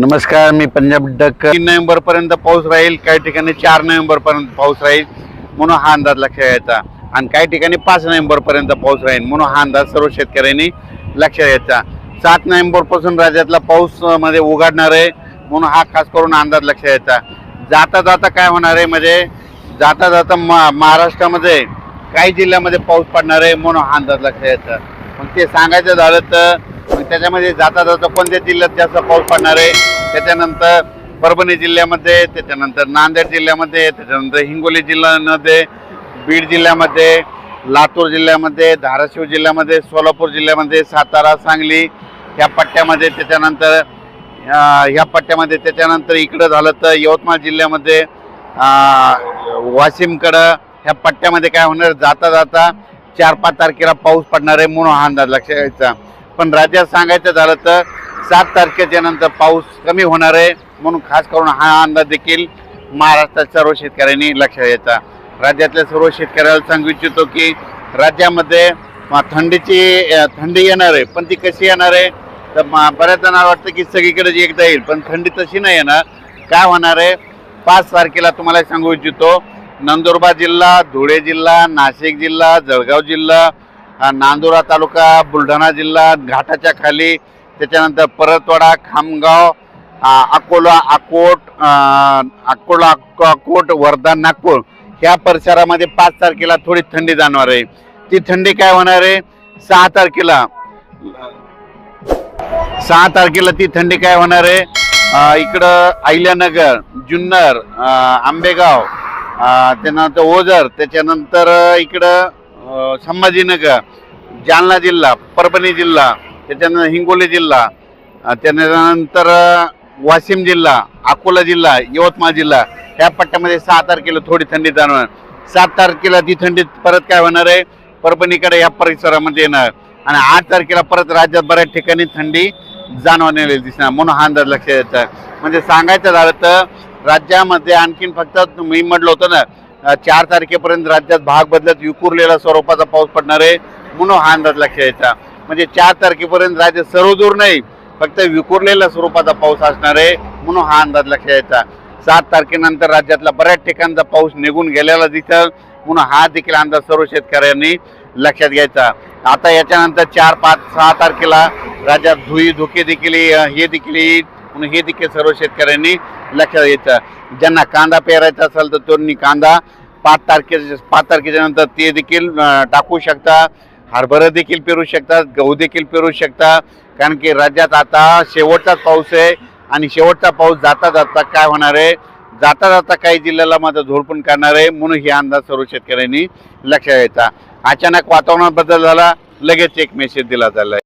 नमस्कार मी पंजाब डक तीन नोव्हेंबर पर्यंत पाऊस राहील काही ठिकाणी चार नोव्हेंबर पर्यंत पाऊस राहील म्हणून हा अंदाज लक्षात घ्यायचा. आणि काही ठिकाणी पाच नोव्हेंबर पर्यंत पाऊस राहील म्हणून हा अंदाज सर्व शेतकऱ्यांनी लक्षात घ्यायचा. सात नोव्हेंबरपासून राज्यातला पाऊसमध्ये उघडणार आहे म्हणून हा खास करून अंदाज लक्षात घ्यायचा. जाता जाता काय होणार आहे म्हणजे जाता जाता मा- महाराष्ट्रामध्ये काही जिल्ह्यामध्ये पाऊस पडणार आहे म्हणून हा अंदाज लक्षात घ्यायचा. मग ते सांगायचं झालं तर मग त्याच्यामध्ये जाता जाता कोणत्या जिल्ह्यात जास्त पाऊस पडणार आहे? त्याच्यानंतर परभणी जिल्ह्यामध्ये त्याच्यानंतर नांदेड जिल्ह्यामध्ये त्याच्यानंतर हिंगोली जिल्ह्यामध्ये बीड जिल्ह्यामध्ये लातूर जिल्ह्यामध्ये धाराशिव जिल्ह्यामध्ये सोलापूर जिल्ह्यामध्ये सातारा सांगली ह्या पट्ट्यामध्ये त्याच्यानंतर ह्या पट्ट्यामध्ये त्याच्यानंतर इकडं झालं तर यवतमाळ जिल्ह्यामध्ये वाशिमकडं ह्या पट्ट्यामध्ये काय होणार? जाता जाता चार पाच तारखेला पाऊस पडणार आहे म्हणून हा अंदाज लक्षात घ्यायचा. पण राज्यात सांगायचं झालं तर सात तारखेच्या नंतर पाऊस कमी होणार आहे. म्हणून खास करून हा अंदाज देखील महाराष्ट्रात सर्व शेतकऱ्यांनी लक्षात घ्यायचा. राज्यातल्या सर्व शेतकऱ्याला सांगू इच्छितो की राज्यामध्ये थंडीची थंडी येणार आहे पण ती कशी येणार आहे? तर म- बऱ्याच जणांना वाटतं की सगळीकडे जी एकदा येईल पण थंडी तशी नाही येणार. काय होणार आहे? पाच तारखेला तुम्हाला सांगू इच्छितो नंदुरबार जिल्हा धुळे जिल्हा नाशिक जिल्हा जळगाव जिल्हा नांदुरा तालुका बुलढाणा जिल्हा घाटाच्या खाली. त्याच्यानंतर परतवाडा खामगाव अकोला अकोट अकोला अकोट वर्धा नागपूर. ह्या परिसरामध्ये पाच तारखेला थोडी थंडी जाणणार आहे. ती थंडी काय होणार आहे? सहा तारखेला. सहा तारखेला ती थंडी काय होणार आहे? इकडं अहिल्यानगर जुन्नर आंबेगाव त्यानंतर ओझर त्याच्यानंतर इकडं संभाजीनगर जालना जिल्हा परभणी जिल्हा त्याच्यानंतर हिंगोली जिल्हा त्यानंतर वाशिम जिल्हा अकोला जिल्हा यवतमाळ जिल्हा. ह्या पट्ट्यामध्ये सहा तारखेला थोडी थंडी जाणवणार. सात तारखेला ती थंडी परत काय होणार आहे? परभणीकडे या परिसरामध्ये येणार. आणि आठ तारखेला परत राज्यात बऱ्याच ठिकाणी थंडी जाणवलेली दिसणार. म्हणून हा अंदाज लक्षात येतं. म्हणजे सांगायचं झालं तर राज्यामध्ये आणखीन फक्त मी म्हटलं होतं ना चार तारखेपर्यंत राज्यात भाग बदलत विखुरलेला स्वरूपाचा पाऊस पडणार आहे म्हणून हा अंदाज लक्षात यायचा म्हणजे चार तारखेपर्यंत राज्य सर्वदूर नाही फक्त विखुरलेल्या स्वरूपाचा पाऊस असणार आहे म्हणून हा अंदाज लक्षात यायचा सात तारखेनंतर राज्यातला बऱ्याच ठिकाणचा पाऊस निघून गेलेला दिसेल म्हणून हा देखील अंदाज सर्व शेतकऱ्यांनी लक्षात घ्यायचा. आता याच्यानंतर चार पाच सहा तारखेला राज्यात धुई धुके देखील हे देखील येईल म्हणून हे देखील सर्व शेतकऱ्यांनी लक्षात घ्यायचं ज्यांना कांदा पेरायचा असेल तर त्यांनी कांदा पाच तारखे पाच तारखेच्या नंतर ते देखील टाकू शकता. हरभरा देखील पेरू शकतात गहू देखील पेरू शकता. कारण की राज्यात आता शेवटचाच पाऊस आहे आणि शेवटचा पाऊस जाता जाता काय होणार आहे? जाता जाता काही जिल्ह्याला मात्र झोडपून करणार आहे म्हणून हे अंदाज सर्व शेतकऱ्यांनी लक्षात घ्यायचा अचानक वातावरणात बदल झाला लगेच एक मेसेज दिला झाला